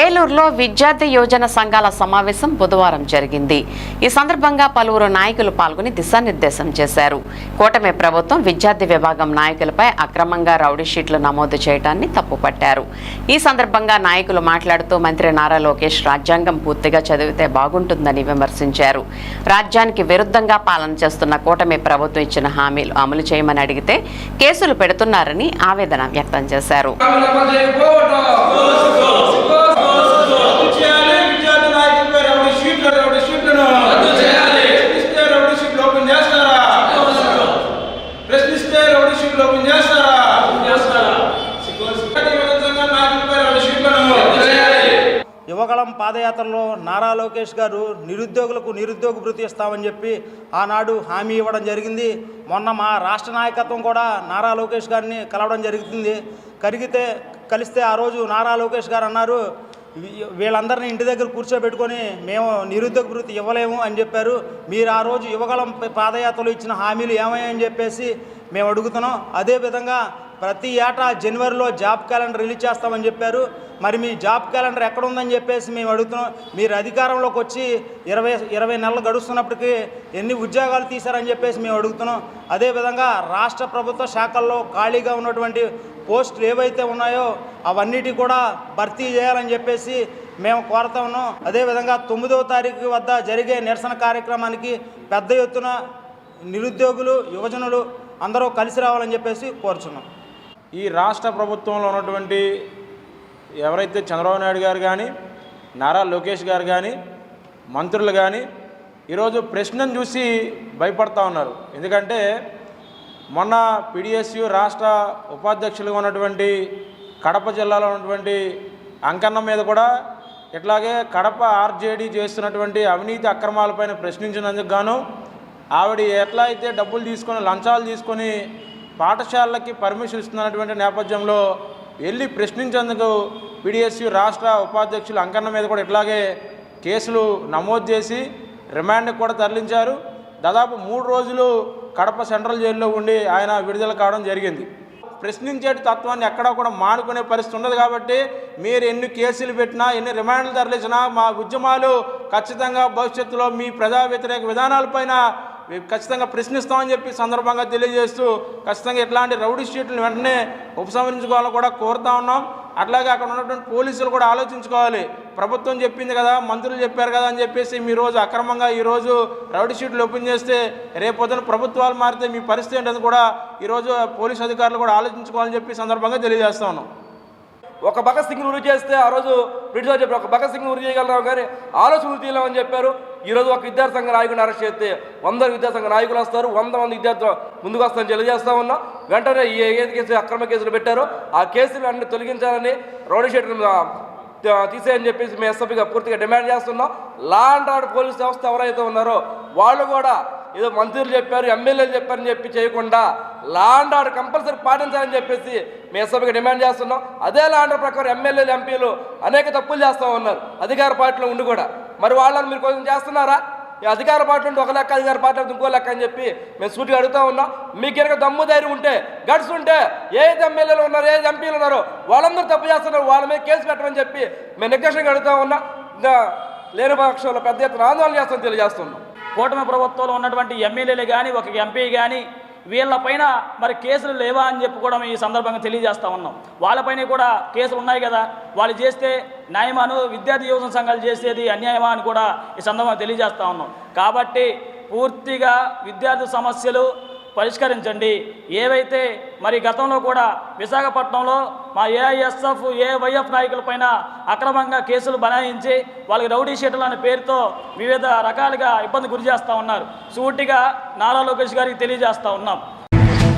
ఏలూరులో విద్యార్థి యోజన సంఘాల సమావేశం బుధవారం జరిగింది. ఈ సందర్భంగా పలువురు నాయకులు పాల్గొని దిశానిర్దేశం చేశారు. కూటమి ప్రభుత్వం విద్యార్థి విభాగం నాయకులపై అక్రమంగా రౌడీ షీట్లు నమోదు చేయడాన్ని తప్పుపట్టారు. ఈ సందర్భంగా నాయకులు మాట్లాడుతూ మంత్రి నారా లోకేష్ రాజ్యాంగం పూర్తిగా చదివితే బాగుంటుందని విమర్శించారు. రాజ్యానికి విరుద్ధంగా పాలన చేస్తున్న కూటమి ప్రభుత్వం ఇచ్చిన హామీలు అమలు చేయమని అడిగితే కేసులు పెడుతున్నారని ఆవేదన వ్యక్తం చేశారు. చేయాలి విద్యార్థి నాయకులపై రౌడీ షీట్లు రౌడీ షీట్లను ప్రశ్నిస్తే రౌడీ షీట్లు ఓపెన్ చేస్తారా? ప్రశ్నిస్తే రౌడీ షీట్లు ఓపెన్ చేస్తారా? విద్యార్థి యువజన సంఘం నాయకులపై రౌడీ షీట్లను యువగళం పాదయాత్రలో నారా లోకేష్ గారు నిరుద్యోగులకు నిరుద్యోగ భృతి ఇస్తామని చెప్పి ఆనాడు హామీ ఇవ్వడం జరిగింది. మొన్న మా రాష్ట్ర నాయకత్వం కూడా నారా లోకేష్ గారిని కలవడం జరుగుతుంది. కరిగితే కలిస్తే ఆ రోజు నారా లోకేష్ గారు అన్నారు "వీ- వీళ్ళందరినీ ఇంటి దగ్గర కూర్చోబెట్టుకొని మేము నిరుద్యోగ వృత్తి ఇవ్వలేము అని చెప్పారు. మీరు ఆ రోజు యువగలం పాదయాత్రలు ఇచ్చిన హామీలు ఏమయ్యాయని చెప్పేసి మేము అడుగుతున్నాం. అదేవిధంగా ప్రతి ఏటా జనవరిలో జాబ్ క్యాలెండర్ రిలీజ్ చేస్తామని చెప్పారు. మరి మీ జాబ్ క్యాలెండర్ ఎక్కడ ఉందని చెప్పేసి మేము అడుగుతున్నాం. మీరు అధికారంలోకి వచ్చి ఇరవై ఇరవై నెలలు గడుస్తున్నప్పటికీ ఎన్ని ఉద్యోగాలు తీశారని చెప్పేసి మేము అడుగుతున్నాం. అదేవిధంగా రాష్ట్ర ప్రభుత్వ శాఖల్లో ఖాళీగా ఉన్నటువంటి పోస్టులు ఏవైతే ఉన్నాయో అవన్నిటి కూడా భర్తీ చేయాలని చెప్పేసి మేము కోరుతా ఉన్నాం. అదేవిధంగా తొమ్మిదవ తారీఖు వద్ద జరిగే నిరసన కార్యక్రమానికి పెద్ద ఎత్తున నిరుద్యోగులు యువజనులు అందరూ కలిసి రావాలని చెప్పేసి కోరుచున్నాం. ఈ రాష్ట్ర ప్రభుత్వంలో ఉన్నటువంటి ఎవరైతే చంద్రబాబు నాయుడు గారు కానీ నారా లోకేష్ గారు కానీ మంత్రులు కానీ ఈరోజు ప్రశ్నను చూసి భయపడతా ఉన్నారు. ఎందుకంటే మొన్న పిడిఎస్యు రాష్ట్ర ఉపాధ్యక్షులుగా ఉన్నటువంటి కడప జిల్లాలో ఉన్నటువంటి అంకన్న మీద కూడా ఇట్లాగే కడప ఆర్జేడీ చేస్తున్నటువంటి అవినీతి అక్రమాలపైన ప్రశ్నించినందుకు గాను ఆవిడ ఎట్లా అయితే డబ్బులు తీసుకొని లంచాలు తీసుకొని పాఠశాలలకి పర్మిషన్ ఇస్తున్నటువంటి నేపథ్యంలో వెళ్ళి ప్రశ్నించేందుకు పిడిఎస్యు రాష్ట్ర ఉపాధ్యక్షులు అంకన్న మీద కూడా ఇట్లాగే కేసులు నమోదు చేసి రిమాండ్కి కూడా తరలించారు. దాదాపు మూడు రోజులు కడప సెంట్రల్ జైల్లో ఉండి ఆయన విడుదల కావడం జరిగింది. ప్రశ్నించే తత్వాన్ని ఎక్కడా కూడా మానుకునే పరిస్థితి ఉండదు కాబట్టి మీరు ఎన్ని కేసులు పెట్టినా ఎన్ని రిమాండ్లు తరలించినా మా ఉద్యమాలు ఖచ్చితంగా భవిష్యత్తులో మీ ప్రజా వ్యతిరేక విధానాలపైన ఖచ్చితంగా ప్రశ్నిస్తామని చెప్పి సందర్భంగా తెలియజేస్తూ ఖచ్చితంగా ఇట్లాంటి రౌడీ షీట్లను వెంటనే ఉపసంహరించుకోవాలని కూడా కోరుతా ఉన్నాం. అట్లాగే అక్కడ ఉన్నటువంటి పోలీసులు కూడా ఆలోచించుకోవాలి. ప్రభుత్వం చెప్పింది కదా మంత్రులు చెప్పారు కదా అని చెప్పేసి మీ రోజు అక్రమంగా ఈరోజు రౌడీ షీట్లు ఓపెన్ చేస్తే రేపొద్దున ప్రభుత్వాలు మారితే మీ పరిస్థితి ఏంటని కూడా ఈరోజు పోలీసు అధికారులు కూడా ఆలోచించుకోవాలని చెప్పి సందర్భంగా తెలియజేస్తాను ఒక భగత్ సింగ్ ఉరి చేస్తే ఆ రోజు బ్రిటిష్ వారు చెప్పారు ఒక భగత్ సింగ్ ఉరి చేయగలరావు కానీ ఆలోచన తీయలేమని చెప్పారు. ఈ రోజు ఒక విద్యార్థి సంఘ నాయకుడిని అరెస్ట్ చేస్తే వంద విద్యాసంఘ నాయకులు వస్తారు వంద మంది విద్యార్థులు ముందుకు వస్తారని తెలియజేస్తా ఉన్నా. వెంటనే ఏ ఏది కేసు అక్రమ కేసులు పెట్టారో ఆ కేసులు అన్ని తొలగించాలని రౌడీ తీసేయని చెప్పేసి మేము ఎస్ఎఫ్గా పూర్తిగా డిమాండ్ చేస్తున్నాం. లా అండ్ ఆర్డర్ పోలీస్ వ్యవస్థ ఎవరైతే ఉన్నారో వాళ్ళు కూడా ఏదో మంత్రులు చెప్పారు ఎమ్మెల్యేలు చెప్పారని చెప్పి చేయకుండా లా అండ్ ఆర్డర్ కంపల్సరీ పాటించాలని చెప్పేసి మేము ఎస్ఎఫ్గా డిమాండ్ చేస్తున్నాం. అదే లా అండ్ ప్రకారం ఎమ్మెల్యేలు ఎంపీలు అనేక తప్పులు చేస్తూ ఉన్నారు. అధికార పార్టీలో ఉండి కూడా. మరి వాళ్ళని మీరు కొంచెం చేస్తున్నారా? అధికార పార్టీ ఉంటే ఒక లెక్క అధికార పార్టీ ఇంకో లెక్క అని చెప్పి మేము సూటిగా అడుగుతా ఉన్నాం. మీకు కనుక దమ్ము ధైర్యం ఉంటే గడ్స్ ఉంటే ఏది ఎమ్మెల్యేలు ఉన్నారు ఏది ఎంపీలు ఉన్నారో వాళ్ళందరూ తప్పు చేస్తున్నారు వాళ్ళ మీద కేసు పెట్టమని చెప్పి మేము నిర్దేశంగా అడుగుతా ఉన్నాం. లేని పక్షంలో పెద్ద ఎత్తున ఆందోళన చేస్తామని తెలియజేస్తున్నాం. కూటమి ప్రభుత్వంలో ఉన్నటువంటి ఎమ్మెల్యేలు కానీ ఒక ఎంపీ కానీ వీళ్ళపైన మరి కేసులు లేవా అని చెప్పి కూడా ఈ సందర్భంగా తెలియజేస్తా ఉన్నాం. వాళ్ళపైన కూడా కేసులు ఉన్నాయి కదా. వాళ్ళు చేస్తే న్యాయమాను విద్యార్థి యువజన సంఘాలు చేసేది అన్యాయమా అని కూడా ఈ సందర్భంగా తెలియజేస్తా ఉన్నాం. కాబట్టి పూర్తిగా విద్యార్థి సమస్యలు పరిష్కరించండి. ఏవైతే మరి గతంలో కూడా విశాఖపట్నంలో మా ఏఐఎస్ఎఫ్ ఏవైఎఫ్ నాయకులపైన అక్రమంగా కేసులు బనాయించి వాళ్ళకి రౌడీ షీటలు అనే పేరుతో వివిధ రకాలుగా ఇబ్బంది గురి చేస్తూ ఉన్నారు. సూటిగా నారా లోకేష్ గారికి తెలియజేస్తూ ఉన్నాం.